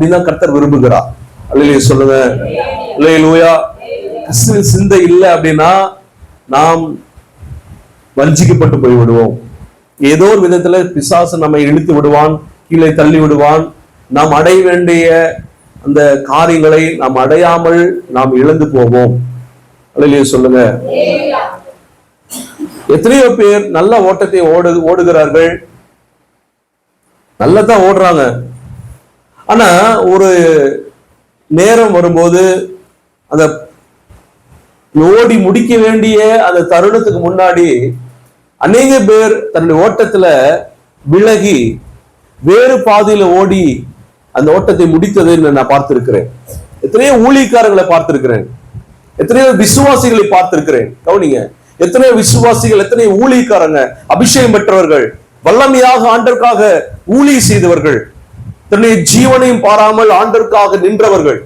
அப்படின்னு கர்த்தர் விரும்புகிறார் அல்லையா சொல்லுங்க. அல்லையா கிறிஸ்துவின் சிந்தை இல்லை அப்படின்னா நாம் வஞ்சிக்கப்பட்டு போய் விடுவோம் ஏதோ ஒரு விதத்துல பிசாசு நம்மை இழுத்து விடுவான் கீழே தள்ளி விடுவான். நாம் அடைய வேண்டிய அந்த காரியங்களை நாம் அடையாமல் நாம் இழந்து போவோம். அல்லையே சொல்லுங்க. எத்தனையோ பேர் நல்ல ஓட்டத்தை ஓடு ஓடுகிறார்கள். நல்லா தான் ஓடுறாங்க. ஆனா ஒரு நேரம் வரும்போது அந்த ஓடி முடிக்க வேண்டிய அந்த தருணத்துக்கு முன்னாடி அநேக பேர் தன்னுடைய ஓட்டத்துல விலகி வேறு பாதையில ஓடி அந்த ஓட்டத்தை முடித்ததை நான் பார்த்திருக்கிறேன். எத்தனையோ ஊழியக்காரர்களை பார்த்திருக்கிறேன். எத்தனையோ விசுவாசிகளை பார்த்திருக்கிறேன். கவனிங்க. எத்தனையோ விசுவாசிகள் எத்தனையோ ஊழியக்காரங்க அபிஷேகம் பெற்றவர்கள் வல்லமையாக ஆண்டற்காக ஊழி செய்தவர்கள் தன்னுடைய ஜீவனையும் பாராமல் ஆண்டற்காக நின்றவர்கள்.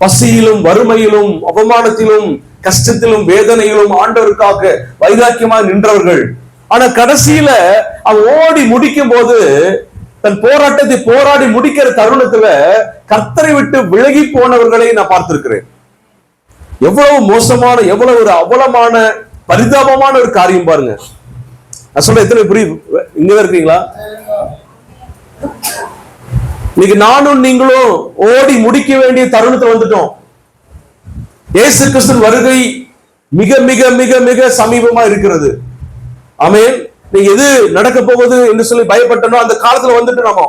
பசியிலும் வறுமையிலும் அவமானத்திலும் கஷ்டத்திலும் வேதனையிலும் ஆண்டவருக்காக வைராக்கியமாக நின்றவர்கள். ஆனா கடைசியில அவன் ஓடி முடிக்கும் போது தன் போராட்டத்தை போராடி முடிக்கிற தருணத்துல கர்த்தரை விட்டு விலகி போனவர்களை நான் பார்த்திருக்கிறேன். எவ்வளவு மோசமான எவ்வளவு ஒரு அவலமான பரிதாபமான ஒரு காரியம் பாருங்க. நான் சொல்ல எத்தனை புரியுது? இங்கதான் இருக்கீங்களா இன்னைக்கு நானும் நீங்களும் ஓடி முடிக்க வேண்டிய தருணத்தை வந்துட்டோம். இயேசு கிறிஸ்துவின் வருகை மிக மிக மிக மிக சமீபமா இருக்கிறது. ஆமென். நீங்க எது நடக்க போகுது என்று சொல்லி பயப்பட்டனோ அந்த காலத்துல வந்துட்டு நாம.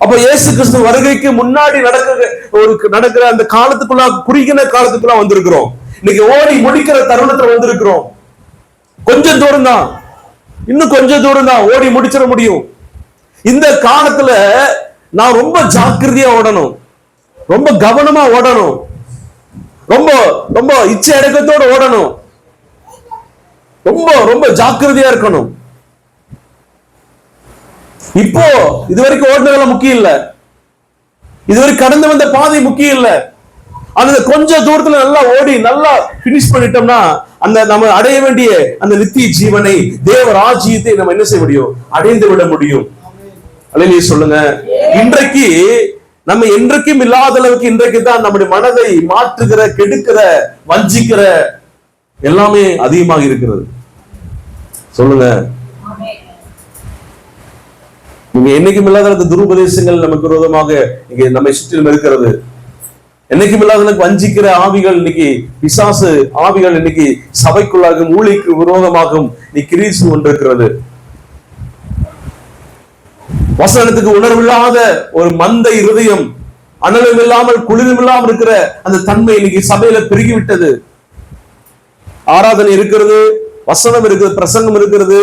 அப்ப இயேசு கிறிஸ்து வருகைக்கு முன்னாடி நடக்க ஒரு நடக்கிற அந்த காலத்துக்குள்ள குறுகின காலத்துக்குள்ள வந்திருக்கிறோம். இன்னைக்கு ஓடி முடிக்கிற தருணத்துல வந்திருக்கிறோம். கொஞ்சம் தூரம் தான். இன்னும் கொஞ்சம் தூரம் தான் ஓடி முடிச்சிட முடியும். இந்த காலத்துல நான் ரொம்ப ஜாக்கிரதையா ஓடணும். ரொம்ப கவனமா ஓடணும். ரொம்ப ரொம்ப இச்சை அடக்கத்தோட ஓடணும். ரொம்ப ரொம்ப ஜாக்கிரதையா இருக்கணும். இப்போ இதுவரைக்கும் ஓடினதெல்லாம் முக்கியம் இல்ல. இதுவரைக்கும் கடந்து வந்த பாதை முக்கியம் இல்ல. அந்த கொஞ்ச தூரத்துல நல்லா ஓடி நல்லா பினிஷ் பண்ணிட்டோம்னா அந்த நம்ம அடைய வேண்டிய அந்த நித்திய ஜீவனை தேவ ராஜ்யத்தை நம்ம என்ன செய்ய முடியும்? அடைந்து விட முடியும். அலையிலேயே சொல்லுங்க. இன்றைக்கு நம்ம என்றைக்கும் இல்லாத அளவுக்கு இன்றைக்கு தான் நம்முடைய மனதை மாற்றுகிற கெடுக்கிற வஞ்சிக்கிற எல்லாமே அதிகமாக இருக்கிறது. சொல்லுங்க. நீங்க என்னைக்கும் இல்லாத அந்த துருபதேசங்கள் நமக்கு விரோதமாக இங்க நம்மை சுற்றிலும் இருக்கிறது. என்னைக்கும் இல்லாத அளவுக்கு வஞ்சிக்கிற ஆவிகள் இன்னைக்கு பிசாசு ஆவிகள் இன்னைக்கு சபைக்குள்ளாகும் ஊழிக்கு விரோதமாகும். நீ கிரீசு கொண்டிருக்கிறது வசனத்துக்கு உணர்வில்லாத ஒரு மந்த இருதயம் அனலும் இல்லாமல் குளிரும் இல்லாமல் இருக்கிற அந்த தன்மை இன்னைக்கு சபையில பெருகி விட்டது ஆராதனை இருக்கிறது வசனம் இருக்குது பிரசங்கம் இருக்கிறது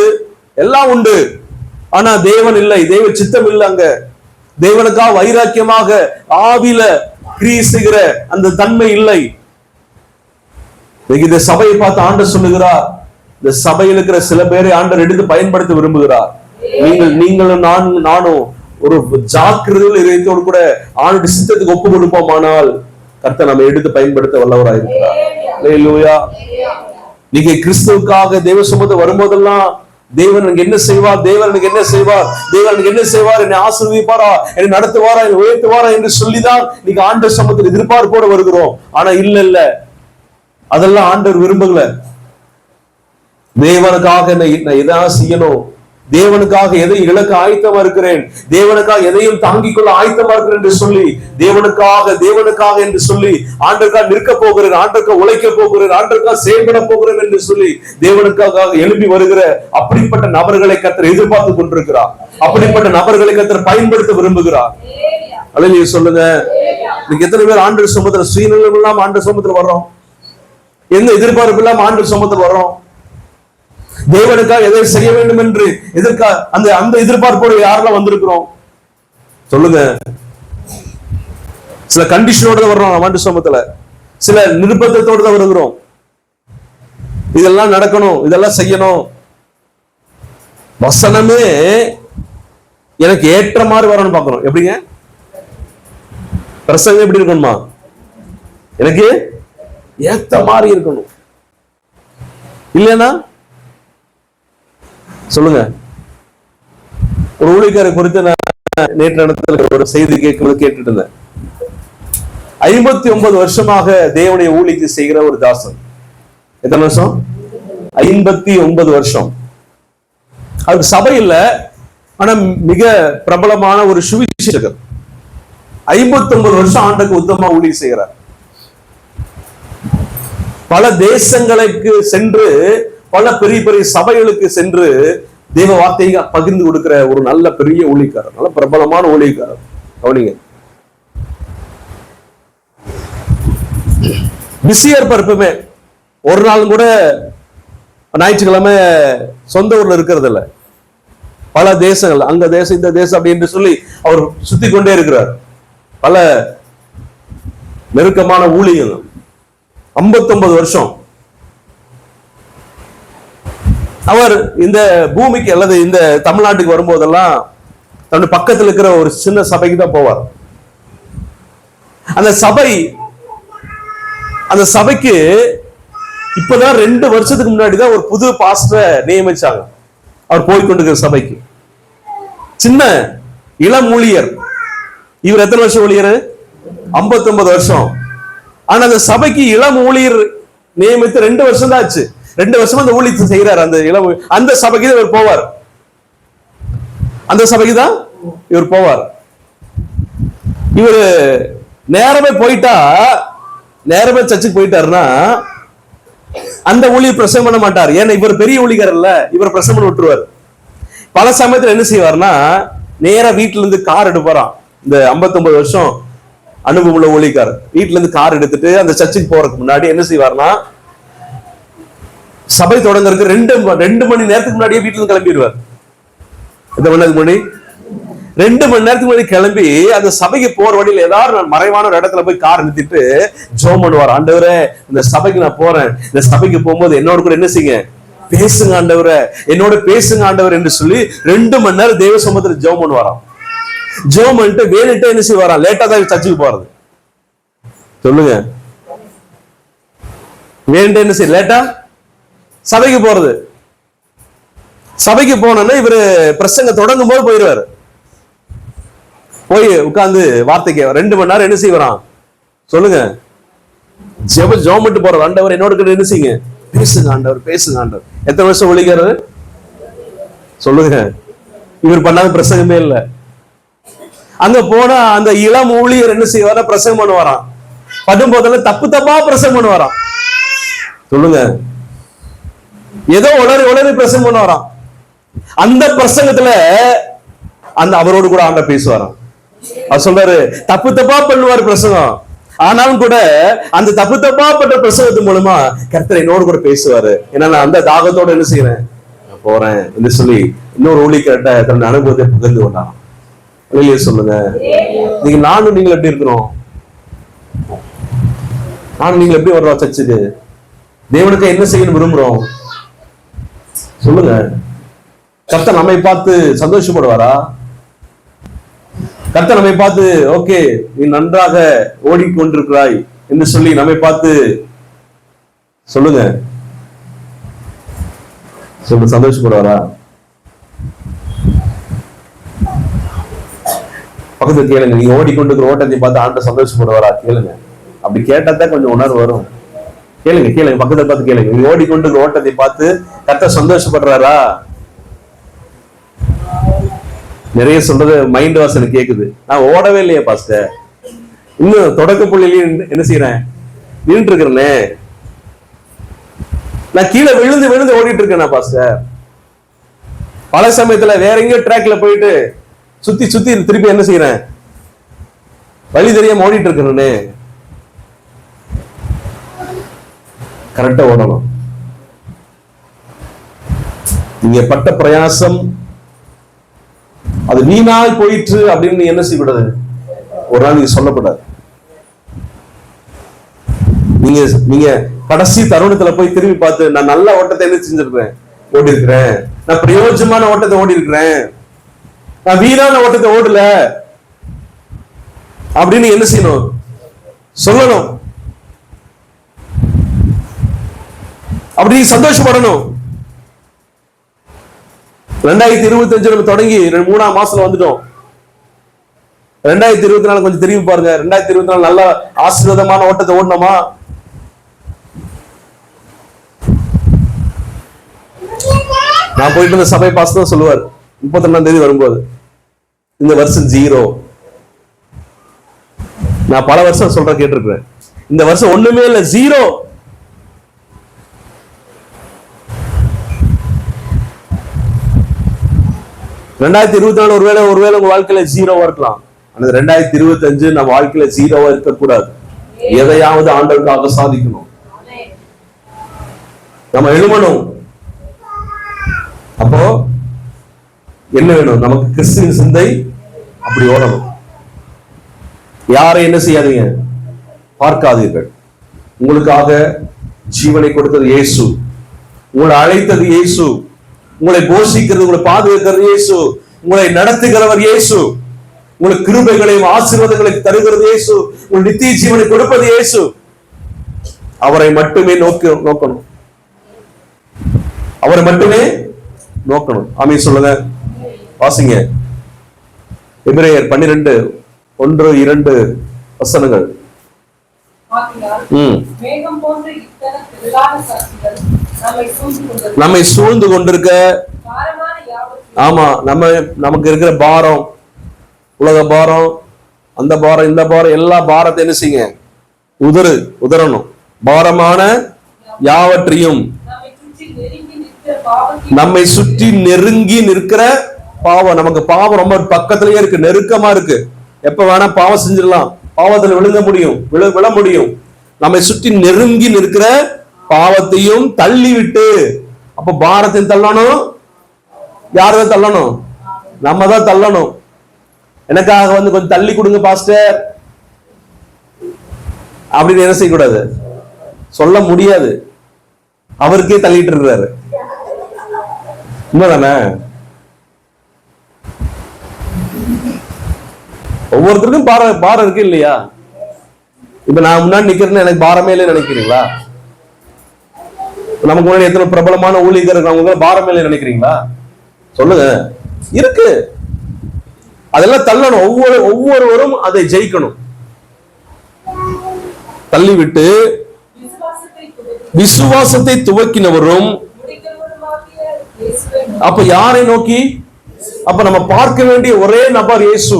எல்லாம் உண்டு. ஆனா தேவன் இல்லை தெய்வ சித்தம் இல்லை அங்க. தேவனுக்காக வைராக்கியமாக ஆவில கிரீசுகிற அந்த தன்மை இல்லை. இன்னைக்கு இந்த சபையை பார்த்து ஆண்டு சொல்லுகிறார். இந்த சபையில் இருக்கிற சில பேரை ஆண்டர் எடுத்து பயன்படுத்த விரும்புகிறார். நீங்கள் நீங்களும் நான் நானும் ஒரு ஜாக்கிரதையில் இறைத்தோடு கூட ஆணுடைய சித்தத்துக்கு ஒப்பு கொடுப்போமானால் கர்த்தர் நம்ம எடுத்து பயன்படுத்த வல்லவராயிருக்கிறார். அல்லேலூயா நீங்க கிறிஸ்துவுக்காக தேவ சுமத்து வரும்போதெல்லாம் தேவன் எனக்கு என்ன செய்வார்? தேவன் எனக்கு என்ன செய்வார்? தேவன் எனக்கு என்ன செய்வார்? என்னை ஆசீர்வதிப்பாரா? என்னை நடத்துவாரா? என்னை உயர்த்துவாரா என்று சொல்லிதான் நீங்க ஆண்டர் சமத்தில் எதிர்பார்ப்போடு வருகிறோம். ஆனா இல்ல இல்ல. அதெல்லாம் ஆண்டவர் விரும்பல. தேவனுக்காக என்னை நான் எதாவது செய்யணும்? தேவனுக்காக எதை இழக்க ஆயத்தமா இருக்கிறேன்? தேவனுக்காக எதையும் தாங்கிக் கொள்ள ஆயத்தமா இருக்கிறேன் என்று சொல்லி தேவனுக்காக தேவனுக்காக என்று சொல்லி ஆண்டருக்காக நிற்க போகிறேன் ஆண்டருக்காக உழைக்க போகிறேன் ஆண்டருக்காக செயல்பட போகிறேன் என்று சொல்லி தேவனுக்காக எழுப்பி வருகிற அப்படிப்பட்ட நபர்களை கத்தர் எதிர்பார்த்து கொண்டிருக்கிறார். அப்படிப்பட்ட நபர்களை கத்தர் பயன்படுத்த விரும்புகிறார். அழகிய சொல்லுங்க. இன்னைக்கு எத்தனை பேர் ஆண்டு சமுத்திர சுயநலம் இல்லாம ஆண்டு சமுத்திரம் வர்றோம்? எந்த எதிர்பார்ப்பு இல்லாம ஆண்டு சமுத்திரம் வர்றோம்? தேவனுக்காக எதை செய்ய வேண்டும் என்று எதிர்க்கா அந்த அந்த எதிர்பார்ப்போடு யாரெல்லாம் வந்திருக்கிறோம்? சொல்லுங்க. சில கண்டிஷனோட தான் வர்றோம் ஆண்டு சமத்துல சில நிர்பந்தத்தோடு தான் வருகிறோம். இதெல்லாம் நடக்கணும் இதெல்லாம் செய்யணும். வசனமே எனக்கு ஏற்ற மாதிரி வரணும் பார்க்கணும். எப்படிங்க? பிரசங்கம் எப்படி இருக்கணுமா? எனக்கு ஏத்த மாதிரி இருக்கணும். இல்லைன்னா சொல்லுங்க. ஒரு ஊழியக்காரை குறித்து நான் நேற்று இடத்துல ஒரு செய்தி கேட்கும்போது கேட்டுட்டு இருந்தேன் ஐம்பத்தி ஒன்பது வருஷமாக தேவனுடைய ஊழிக்கு செய்கிற ஒரு தாசன். எத்தனை வருஷம்? ஐம்பத்தி ஒன்பது வருஷம். அவருக்கு சபை இல்ல ஆனா மிக பிரபலமான ஒரு சுவிசேஷகர். ஐம்பத்தி ஒன்பது வருஷம் ஆண்டுக்கு உத்தமா ஊழியம் செய்கிறார். பல தேசங்களுக்கு சென்று பல பெரிய பெரிய சபைகளுக்கு சென்று தேவ வார்த்தையை பகிர்ந்து கொடுக்கிற ஒரு நல்ல பெரிய ஊழியக்காரர் நல்ல பிரபலமான ஊழியக்காரர். கவனிங்க. பிஸியா இருப்பார் எப்பவுமே ஒரு நாள் கூட ஞாயிற்றுக்கிழமை சொந்த ஊர்ல இருக்கிறது இல்ல பல தேசங்கள் அங்க தேசம் இந்த தேசம் அப்படி என்று சொல்லி அவர் சுத்தி கொண்டே இருக்கிறார். பல நெருக்கமான ஊழியங்கள் 59 வருஷம் அவர் இந்த பூமிக்கு அல்லது இந்த தமிழ்நாட்டுக்கு வரும்போதெல்லாம் தன்னுடைய பக்கத்துல இருக்கிற ஒரு சின்ன சபைக்கு தான் போவார். அந்த சபை அந்த சபைக்கு இப்பதான் ரெண்டு வருஷத்துக்கு முன்னாடி தான் ஒரு புது பாஸ்டரை நியமிச்சாங்க. அவர் போய்கொண்டிருக்கிற சபைக்கு. சின்ன இளம் ஊழியர். இவர் எத்தனை வருஷம் ஊழியர்? 59 வருஷம். ஆனா அந்த சபைக்கு இளம் ஊழியர் நியமித்து ரெண்டு வருஷம் தான் ஆச்சு. ரெண்டு வருஷமா அந்த ஊழியத்தை செய்யறாரு அந்த இளவு அந்த சபைக்கு தான் இவர் போவார். அந்த சபைக்கு தான் இவர் போவார். இவர் நேரமே போயிட்டா நேரமே சர்ச்சுக்கு போயிட்டாருன்னா அந்த ஊழிய பிரசவம் பண்ண மாட்டார். ஏன்னா இவர் பெரிய ஊழியர் இல்ல. இவர் பிரசவம் பண்ண விட்டுருவார். பல சமயத்துல என்ன செய்வார்னா நேரா வீட்டுல இருந்து கார் எடுப்பாராம் இந்த 59 வருஷம் அனுபவம் உள்ள ஊழியக்கார் வீட்டுல இருந்து கார் எடுத்துட்டு அந்த சர்ச்சுக்கு போறதுக்கு முன்னாடி என்ன செய்வார்னா சபை தொடங்குறதுக்கு ரெண்டு ரெண்டு மணி நேரத்துக்கு முன்னாடியே வீட்டுல கிளம்பிடுவார். எத்தனை மணி நேரத்துக்கு முன்னாடி ரெண்டு மணி நேரத்துக்கு முன்னாடி கிளம்பி அந்த சபைக்கு போற வழியில் ஏதாவது நான் மறைவான ஒரு இடத்துல போய் கார் நிறுத்திட்டு ஜோம் பண்ணுவார். ஆண்டவரே இந்த சபைக்கு நான் போறேன். இந்த சபைக்கு போகும்போது என்னோட கூட என்ன செய்யுங்க? பேசுங்க ஆண்டவரை. என்னோட பேசுங்க ஆண்டவர் என்று சொல்லி ரெண்டு மணி நேரம் தேவ சமத்துல ஜோம் பண்ணுவாராம். ஜோம் பண்ணிட்டு வேணுட்டு என்ன செய்வாராம்? லேட்டா தான் சர்ச்சுக்கு போறது. சொல்லுங்க. வேணுட்டு என்ன செய்ய லேட்டா சபைக்கு போறது. சபைக்கு போனோன்னா இவரு பிரசங்க தொடங்கும் போது போயிடுவாரு போய் உட்கார்ந்து வார்த்தைக்கு ரெண்டு மணி நேரம் என்ன செய்வான் சொல்லுங்க. ஜெப ஜோமட்டு போற ஆண்டவர் என்னோட கிட்ட என்ன செய்யுங்க? பேசுங்க ஆண்டவர் பேசுங்க ஆண்டவர். எத்தனை வருஷம் ஒழிக்கிறது சொல்லுங்க. இவர் பண்ணாத பிரசங்கமே இல்ல. அங்க போனா அந்த இளம் ஊழியர் என்ன செய்வார? பிரசங்கம் பண்ணுவாராம். படும் போதெல்லாம் தப்பு தப்பா பிரசங்கம் பண்ணுவாராம். சொல்லுங்க. ஏதோ உளறி உளறி பிரசங்கம் பண்ண பண்ணுவாராம். அந்த பிரசங்கத்துல அந்த அவரோடு கூட ஆண்ட பேசுவாராம். அவர் சொல்றாரு தப்பு தப்பா பண்ணுவார் பிரசங்கம். ஆனாலும் கூட அந்த தப்பு தப்பா பண்ற பிரசங்கத்து மூலமா கர்த்தர் என்னோடு கூட பேசுவாரு. ஏன்னா நான் அந்த தாகத்தோட என்ன செய்யறேன் போறேன் என்று சொல்லி இன்னொரு ஊழிக்கிட்ட தன்னுடைய அனுபவத்தை பகிர்ந்து கொண்டான் வெளியே சொல்லுங்க நீங்க நானும் நீங்க எப்படி இருக்கிறோம்? நானும் நீங்க எப்படி வர்றோம் சர்ச்சுக்கு தேவனுக்கு என்ன செய்யணும் விரும்புறோம்? சொல்லுங்க. கர்த்தர் நம்மை பார்த்து சந்தோஷப்படுவாரா? கர்த்தர் நம்மை பார்த்து ஓகே நீ நன்றாக ஓடிக்கொண்டிருக்கிறாய் என்று சொல்லி நம்மை பார்த்து சொல்லுங்க. சொல்லு சந்தோஷப்படுவாரா? பக்கத்துல கேளுங்க நீங்க ஓடிக்கொண்டிருக்கிற ஓட்டத்தை பார்த்து ஆண்ட சந்தோஷப்படுவாரா? கேளுங்க. அப்படி கேட்டாதான் கொஞ்சம் உணர்வு வரும். கேளுங்க கேளுங்க பக்கத்துல பார்த்து கேளுங்க. ஓடிக்கொண்டு ஓட்டத்தை பார்த்து கரெக்டா சந்தோஷப்படுறாரா? நிறைய சொல்றது மைண்ட் வாசனை கேக்குது. நான் ஓடவே இல்லையே பாஸ்டர் இன்னும் தொடக்க புள்ளிலையும் என்ன செய்யறேன் நின்று இருக்கிறேனே நான் கீழே விழுந்து விழுந்து ஓடிட்டு இருக்கேன் பாஸ்டர் பல சமயத்துல வேற எங்கேயோ ட்ராக்ல போயிட்டு சுத்தி சுத்தி திருப்பி என்ன செய்யறேன் வழி தெரியாம ஓடிட்டு இருக்கிறேன்னு கரெக்டா ஓடணும் நீங்க பட்ட பிரயாசம் அது வீணாய் போயிற்று அப்படின்னு நீ என்ன செய்யக்கூடாது? ஒரு நாள் நீங்க சொல்லக்கூடாது. நீங்க நீங்க கடைசி தருணத்துல போய் திரும்பி பார்த்து நான் நல்ல ஓட்டத்தை என்ன செஞ்சிருக்கிறேன்? ஓடி இருக்கிறேன் நான் பிரயோஜனமான ஓட்டத்தை ஓடி இருக்கிறேன் நான் வீணான ஓட்டத்தை ஓடல. அப்படின்னு என்ன செய்யணும்? சொல்லணும். அப்படி நீ சந்தோஷப்படணும். ரெண்டாயிரத்தி இருபத்தி அஞ்சு நம்ம தொடங்கி ரெண்டு மூணாம் மாசத்துல வந்துட்டோம். ரெண்டாயிரத்தி இருபத்தி நாலு கொஞ்சம் திரும்பி பாருங்க. ரெண்டாயிரத்தி இருபத்தி நாலு நல்ல ஆசீர்வாதமான ஓட்டத்தை ஓடணுமா நான் போயிட்டு இருந்த சபை பாஸ் தான் சொல்லுவார். முப்பத்தி ரெண்டாம் தேதி வரும்போது. இந்த வருஷம் ஜீரோ நான் பல வருஷம் சொல்ற கேட்டிருக்கிறேன். இந்த வருஷம் ஒண்ணுமே இல்ல ஜீரோ ரெண்டாயிரத்தி இருபத்தி நாலு ஒருவேளை ஒருவேளை உங்க வாழ்க்கையில ஜீரோவா இருக்கலாம். ஆனா ரெண்டாயிரத்தி இருபத்தி அஞ்சு நம்ம வாழ்க்கையில ஜீரோவா இருக்கக்கூடாது. எதையாவது ஆண்டவருக்காக சாதிக்கணும். நம்ம எழுமணும். அப்போ என்ன வேணும்? நமக்கு கிறிஸ்துவின் சிந்தை அப்படி ஓடணும். யாரை என்ன செய்யாதீங்க? பார்க்காதீர்கள். உங்களுக்காக ஜீவனை கொடுத்தது இயேசு. உங்களை அழைத்தது இயேசு. உங்களை போஷிக்கிறது உங்களை பாதுகாக்கிறது இயேசு. உங்களை நடத்துகிறவர் இயேசு. உங்களுக்கு கிருபைகளையும் ஆசீர்வாதங்களையும் தருகிறது இயேசு. உங்கள் நித்திய ஜீவனை கொடுப்பது இயேசு. அவரை மட்டுமே நோக்க நோக்கணும். அவரை மட்டுமே நோக்கணும். ஆமே சொல்லுங்க. வாசிங்க. எபிரேயர் பன்னிரெண்டு ஒன்று இரண்டு வசனங்கள். நம்மை சூழ்ந்து கொண்டது நம்மை சூழ்ந்து கொண்டிருக்க ஆமா நம்ம நமக்கு இருக்கிற பாரம் உலக பாரம் அந்த பாரம் இந்த பாரம் எல்லா பாரத்தை என்ன செய்யுங்க? உதறு உதறணும். பாரமான யாவற்றையும் நம்மை சுற்றி நெருங்கி நிற்கிற பாவத்தின் நம்மை சுற்றி நெருங்கி நிற்கிற பாவம். நமக்கு பாவம் ரொம்ப பக்கத்திலேயே இருக்கு நெருக்கமா இருக்கு. எப்ப வேணா பாவம் செஞ்சிடலாம். பாவத்துல விழுங்க முடியும். விழ விழ முடியும். நம்மை சுற்றி நெருங்கி நிற்கிற பாவத்தையும் தள்ளி விட்டு அப்ப பாரத்தையும் தள்ளணும்? யார் தான் தள்ளணும்? நம்ம தான் தள்ளணும். எனக்காக வந்து கொஞ்சம் தள்ளி கொடுங்க பாஸ்டர் அப்படின்னு என்ன செய்யக்கூடாது? சொல்ல முடியாது. அவருக்கே தள்ளிட்டு இருக்கிறாரு உண்மைதானே? ஒவ்வொருத்தருக்கும் பாரம் பாரம் இருக்கு இல்லையா? இப்ப நான் முன்னாடி நிக்கிறேன்னு எனக்கு பாரமே இல்லைன்னு நினைக்கிறீங்களா? நமக்கு முன்னாடி எத்தனை பிரபலமான ஊழியர் இருக்கிறவங்க பாரமே இல்லைன்னு நினைக்கிறீங்களா? சொல்லுங்க. இருக்கு. அதெல்லாம் தள்ளணும். ஒவ்வொரு ஒவ்வொருவரும் அதை ஜெயிக்கணும். தள்ளிவிட்டு விசுவாசத்தை துவக்கினவரும் அப்ப யாரை நோக்கி? அப்ப நம்ம பார்க்க வேண்டிய ஒரே நபர் இயேசு.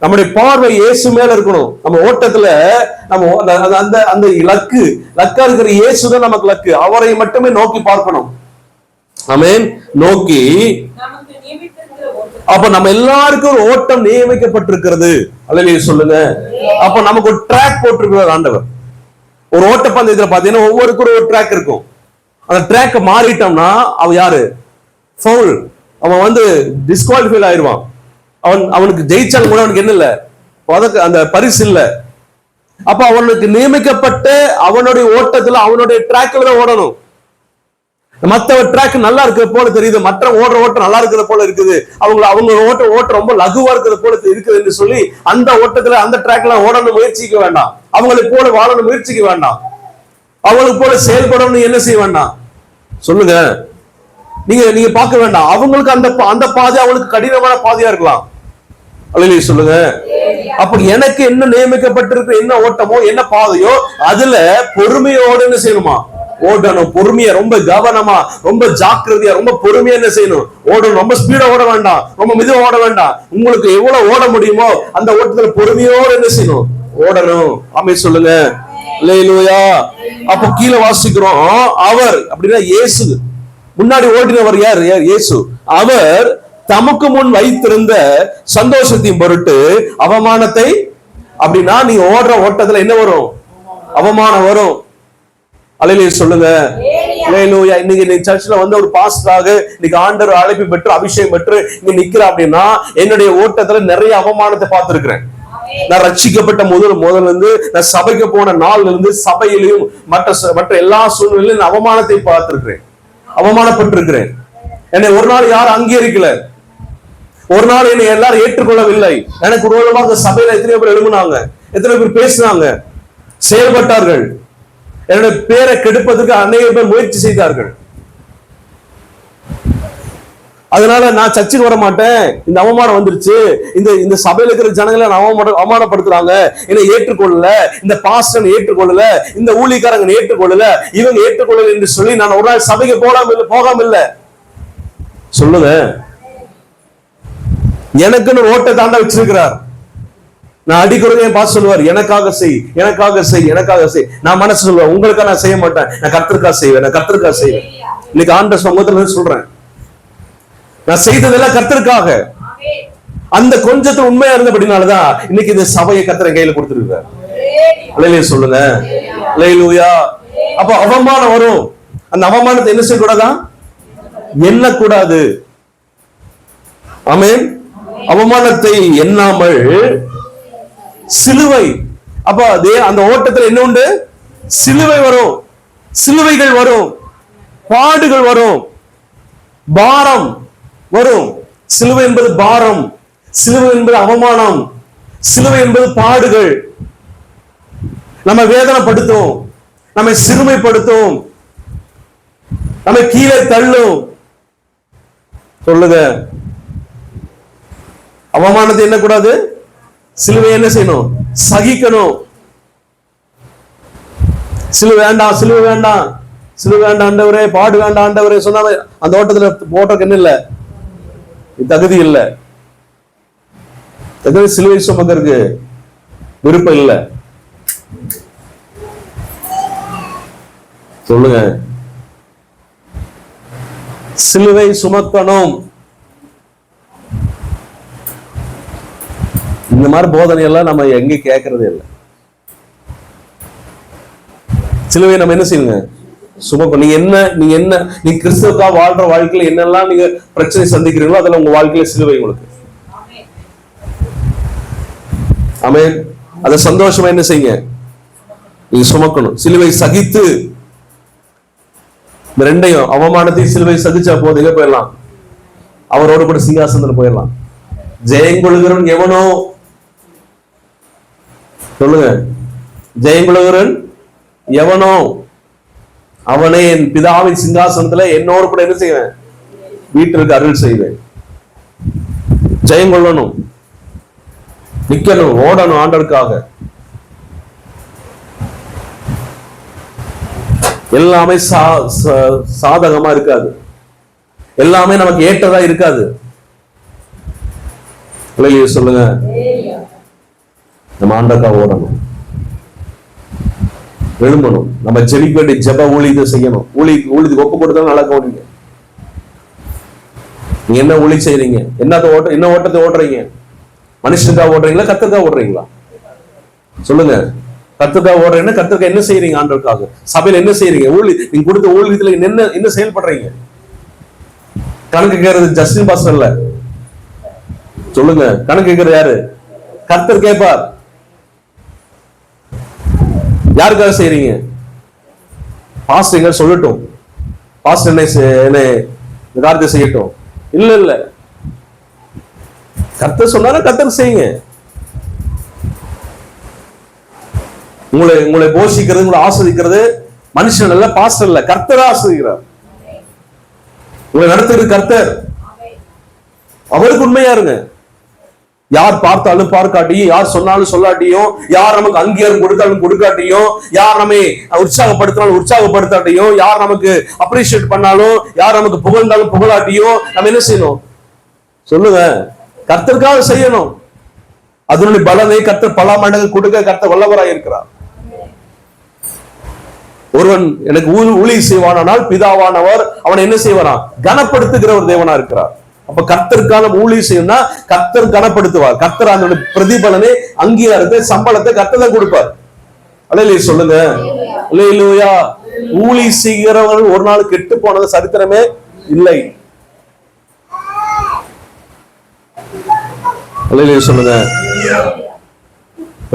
நம்முடைய பார்வை இயேசு மேல இருக்கணும். நம்ம ஓட்டத்துல நம்ம அந்த- அந்த- லக்கு லக்கா இருக்கிற இயேசு தான் நமக்கு லக்கு அவரை மட்டுமே நோக்கி பார்க்கணும். ஆமென். நோக்கி. அப்ப நம்ம எல்லாருக்கும் ஒரு ஓட்டம் நியமிக்கப்பட்டிருக்கிறது. அல்லையே சொல்லுங்க. அப்ப நமக்கு ஒரு ட்ராக் போட்டிருக்கிறார் ஆண்டவர். ஒரு ஓட்டப்பந்தயத்துல பாத்தீங்கன்னா ஒவ்வொருக்கும் ஒரு ட்ராக் இருக்கும். அந்த ட்ராக் மாறிட்டோம்னா அவன் யாரு? ஃபவுல் அவன் வந்து டிஸ்குவாலிஃபை ஆயிடுவான். அவன் அவனுக்கு ஜெயிச்சாலும் கூட அவனுக்கு என்ன இல்லை? பதக்க அந்த பரிசு இல்லை. அப்ப அவனுக்கு நியமிக்கப்பட்ட அவனுடைய ஓட்டத்துல அவனுடைய ட்ராக்ல தான் ஓடணும். மற்ற ட்ராக் நல்லா இருக்கிற போல தெரியுது. மற்ற ஓடுற ஓட்டம் நல்லா இருக்கிற போல இருக்குது. அவங்க அவங்க ஓட்ட ஓட்டம் ரொம்ப லகுவா இருக்கிற போல இருக்குது என்று சொல்லி அந்த ஓட்டத்துல அந்த ட்ராக்ல ஓடணும் முயற்சிக்க வேண்டாம். அவங்களுக்கு போல வாழணும் முயற்சிக்க வேண்டாம். அவங்களுக்கு போல செயல்படணும் என்ன செய்ய வேண்டாம்? சொல்லுங்க. நீங்க நீங்க பார்க்க வேண்டாம். அவங்களுக்கு அந்த பா- அந்த பாதை அவங்களுக்கு கடினமான பாதையா இருக்கலாம். அல்லையே சொல்லுங்க. அப்ப எனக்கு என்ன நியமிக்கப்பட்டிருக்கு என்ன ஓட்டமோ என்ன பாதையோ அதுல பொறுமையோடு என்ன செய்யணுமா? ஓடணும். பொறுமையா ரொம்ப கவனமா ரொம்ப ஜாக்கிரதையா ரொம்ப பொறுமையா என்ன செய்யணும்? ஓடணும். ரொம்ப ஸ்பீடா ஓட வேண்டாம். ரொம்ப மெதுவா ஓட வேண்டாம். உங்களுக்கு எவ்வளவு ஓட முடியுமோ அந்த ஓட்டத்துல பொறுமையோடு என்ன செய்யணும்? ஓடணும். ஆமே சொல்லுங்க. அல்லேலூயா. அப்போ கீழே வாசிக்கிறோம். அவர். அப்படின்னா இயேசு. முன்னாடி ஓடினவர் யார்? யார்? இயேசு. அவர் தமக்கு முன் வைத்திருந்த சந்தோஷத்தையும் பொருட்டு அவமானத்தை அப்படின்னா நீ ஓடுற ஓட்டத்துல என்ன வரும்? அவமானம் வரும். அலையிலே சொல்லுங்க. இன்னைக்கு நீ சர்ச்ல வந்து ஒரு பாஸ்டராக இன்னைக்கு ஆண்டவர் அழைப்பு பெற்று அபிஷேகம் பெற்று இங்க நிக்கிற அப்படின்னா என்னுடைய ஓட்டத்துல நிறைய அவமானத்தை பார்த்திருக்கிறேன். நான் ரட்சிக்கப்பட்ட முதல் முதல்ல இருந்து நான் சபைக்கு போன நாள்ல இருந்து சபையிலையும் மற்ற மற்ற எல்லா சூழ்நிலையிலும் அவமானத்தை பார்த்திருக்கிறேன். அவமானப்பட்டிருக்கிறேன். என்னை ஒரு நாள் யாரும் அங்கீகரிக்கல. ஒரு நாள் என்னை எல்லாரும் ஏற்றுக்கொள்ளவில்லை. எனக்கு உருவமாக சபையில எத்தனை பேர் எழுப்புனாங்க எத்தனை பேர் பேசினாங்க. செயல்பட்டார்கள். என்னுடைய பேரை கெடுப்பதற்கு அநேக பேர் முயற்சி செய்தார்கள். அதனால நான் சர்ச்சுக்கு வர மாட்டேன் இந்த அவமானம் வந்துருச்சு. இந்த இந்த சபையில இருக்கிற ஜனங்களை நான் அவமான அவமானப்படுத்துறாங்க. என்னை ஏற்றுக்கொள்ளல. இந்த பாஸ்டன் ஏற்றுக்கொள்ளல. இந்த ஊழிக்காரங்க ஏற்றுக்கொள்ளல. இவங்க ஏற்றுக்கொள்ளல என்று சொல்லி நான் ஒரு நாள் சபைக்கு போடாம இல்லை போகாம இல்லை. சொல்லுங்க. எனக்குன்னு ஓட்டை தாண்ட வச்சிருக்கிறார். நான் அடிக்கிறது என் பாஸ் சொல்லுவார் எனக்காக செய் எனக்காக செய் எனக்காக செய். நான் மனசு சொல்லுவேன் உங்களுக்காக நான் செய்ய மாட்டேன். நான் கத்திருக்கா செய்வேன் நான் கத்திருக்கா செய்வேன். இன்னைக்கு ஆண்ட சமூகத்துல சொல்றேன். நான் செய்ததெல்லாம் கர்த்தருக்காக. அந்த கொஞ்சத்துல உண்மையா இருந்தபடினாலதான் இன்னைக்கு இந்த சபையை கத்திர கையில கொடுத்துருக்காரு சொல்லுங்க. அப்ப அவமானம் வரும். அந்த அவமானத்தை என்ன செய்யக்கூடாதான்? எண்ணக்கூடாது. ஆமென். அவமானத்தை எண்ணாமல் சிலுவை. அப்ப அதே அந்த ஓட்டத்துல என்ன உண்டு? சிலுவை வரும். சிலுவைகள் வரும். பாடுகள் வரும். பாரம். வரும். சிலுவை என்பது பாரம். சிலுவை என்பது அவமானம். சிலுவை என்பது பாடுகள். நம்ம வேதனைப்படுத்தும். நம்மை சிறுமைப்படுத்தும். நம்மை கீழே தள்ளும். சொல்லுங்க. அவமானத்தை என்ன கூடாது சிலுவை என்ன செய்யணும்? சகிக்கணும். சிலுவை வேண்டாம் சிலுவை வேண்டாம். சிலுவை வேண்டாம் ஆண்டவரே. பாடு வேண்டாம் ஆண்டவரே. சொன்னாம அந்த ஓட்டத்துல போட்டோக்கு என்ன இல்ல? தகுதி இல்ல. தகுதி சிலுவை சுமக்கிறதுக்கு விருப்பம் இல்ல. சொல்லுங்க. சிலுவை சுமக்கணும். இந்த மாதிரி போதனை எல்லாம் நம்ம எங்க கேட்கறதே இல்லை. சிலுவை நம்ம என்ன செய்யுங்க சுமக்கும் நீங்க என்ன நீங்க என்ன நீங்க கிறிஸ்துவக்கா வாழ்ற வாழ்க்கையில என்னெல்லாம் நீங்க பிரச்சனை சந்திக்கிறீங்களோ அதெல்லாம் உங்க வாழ்க்கையில சிலுவை உங்களுக்கு. ஆமென். அத சந்தோஷமா என்ன செய்யுங்க? நீங்க சுமக்கணும். சிலுவை சகித்து. இந்த ரெண்டையும் அவமானத்தையும் சிலுவை சகிச்சா போது எங்க போயிடலாம்? அவரோடு கூட சிங்காசனத்துல போயிடலாம். ஜெயங்கொழுகிறவன் எவனோ? சொல்லுங்க. ஜெயங்கொழுகிறன் எவனோ? அவனே என் பிதாவின் சிங்காசனத்துல என்னோடு கூட என்ன செய்வேன்? வீட்டிற்கு அருள் செய்வேன். ஜெயம் கொள்ளணும். நிக்கணும் ஓடணும் ஆண்டவருக்காக. எல்லாமே சா- சாதகமா இருக்காது. எல்லாமே நமக்கு ஏற்றதா இருக்காது. சொல்லுங்க. நம்ம ஆண்டக்கா ஓடணும். எழும்பணும். நம்ம ஜெபிக்க வேண்டிய ஜப ஊழியத்தை செய்யணும். ஊழி ஊழியத்துக்கு ஒப்பு கொடுத்தாலும் நல்லா கவனிங்க. நீங்க என்ன ஊழி செய்யறீங்க என்னத்த ஓட்ட என்ன ஓட்டத்தை ஓட்டுறீங்க? மனுஷன்தான் ஓடுறீங்களா கத்துக்கா ஓடுறீங்களா சொல்லுங்க. கத்துக்கா ஓடுறீங்கன்னா கத்துக்கா என்ன செய்யறீங்க ஆண்டவருக்காக? சபையில என்ன செய்யறீங்க ஊழி நீங்க கொடுத்த ஊழியத்துல என்ன என்ன செயல்படுறீங்க? கணக்கு கேட்கறது ஜஸ்டின் பாஸ்டர் சொல்லுங்க. கணக்கு கேட்கறது யாரு? கர்த்தர் கேட்பார். யாருக்காக செய்றீங்க? பாஸ்டர் சொல்லட்டும். பாஸ்டர் என்னை என்னை இந்த காரியத்தை செய்யட்டும். இல்ல இல்ல. கர்த்தர் சொன்னாலும் கர்த்தர் செய்யுங்க. உங்களை உங்களை போஷிக்கிறது உங்களை ஆஸ்வதிக்கிறது மனுஷன் இல்ல பாஸ்டர் இல்ல கர்த்தர் ஆஸ்வதிக்கிறார். உங்களை நடத்துகிறது கர்த்தர். அவருக்கு உண்மையா இருங்க. யார் பார்த்தாலும் பார்க்காட்டியும் யார் சொன்னாலும் சொல்லாட்டியும் யார் நமக்கு அங்கீகாரம் கொடுத்தாலும் கொடுக்காட்டியும் யார் நம்மை உற்சாகப்படுத்தினாலும் உற்சாகப்படுத்தாட்டியும் யார் நமக்கு அப்ரிஷியேட் பண்ணாலும் யார் நமக்கு புகழ்ந்தாலும் புகழாட்டியும் நம்ம என்ன செய்யணும்? சொல்லுங்க. கர்த்தருக்காக செய்யணும். அதனுடைய பலனை கர்த்தர் பல மடங்கு கொடுக்க கர்த்தர் வல்லவராக இருக்கிறார். ஒருவன் எனக்கு ஊழி செய்வானால் பிதாவானவர் அவனை என்ன செய்வானா? கனப்படுத்துகிற ஒரு தேவனா இருக்கிறார். அப்ப கர்த்தருக்கான ஊழிய செய்யணும்னா கர்த்தர் கனப்படுத்துவார். கர்த்தர் அந்த பிரதிபலனை அங்கீகாரத்தை சம்பளத்தை கர்த்தர் தான் கொடுப்பார். அலையிலே சொல்லுங்க. அலையிலூயா ஊழி செய்கிறவர்கள் ஒரு நாள் கெட்டு போனது சரித்திரமே இல்லை. அலையிலே சொல்லுங்க.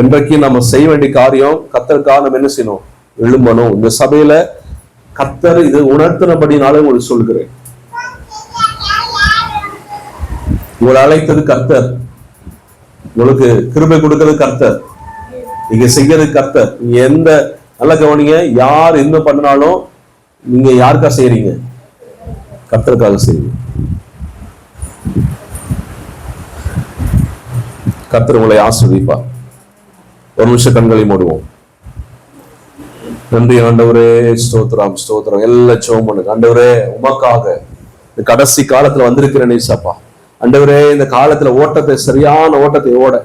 இன்றைக்கு நம்ம செய்ய வேண்டிய காரியம் கத்தருக்காக நம்ம என்ன செய்யணும்? எழும்பணும். இந்த சபையில கத்தர் இது உணர்த்தினபடினாலே உங்களுக்கு சொல்கிறேன் உங்களை அழைத்தது கர்த்தர். உங்களுக்கு கிருபை கொடுக்கிறது கர்த்தர். நீங்க செய்யறது கர்த்தர். நீங்க எந்த நல்ல கவனிங்க யார் என்ன பண்ணாலும் நீங்க யாருக்கா செய்யறீங்க? கர்த்தருக்காக செய்றீங்க கர்த்தர் உங்களை ஆஸ்வதிப்பார் ஒரு நிமிஷம் கண்களை மூடுவோம். நன்றி ஆண்டவரே ஸ்தோத்ரம் ஸ்தோத்ரம் எல்லாம் சோம் பண்ணுங்க. ஆண்டவரே உமக்காக. கடைசி காலத்துல வந்திருக்கிறேன் நேசப்பா ஆண்டவரே இந்த காலத்துல ஓட்டத்தை சரியான ஓட்டத்தை ஓட.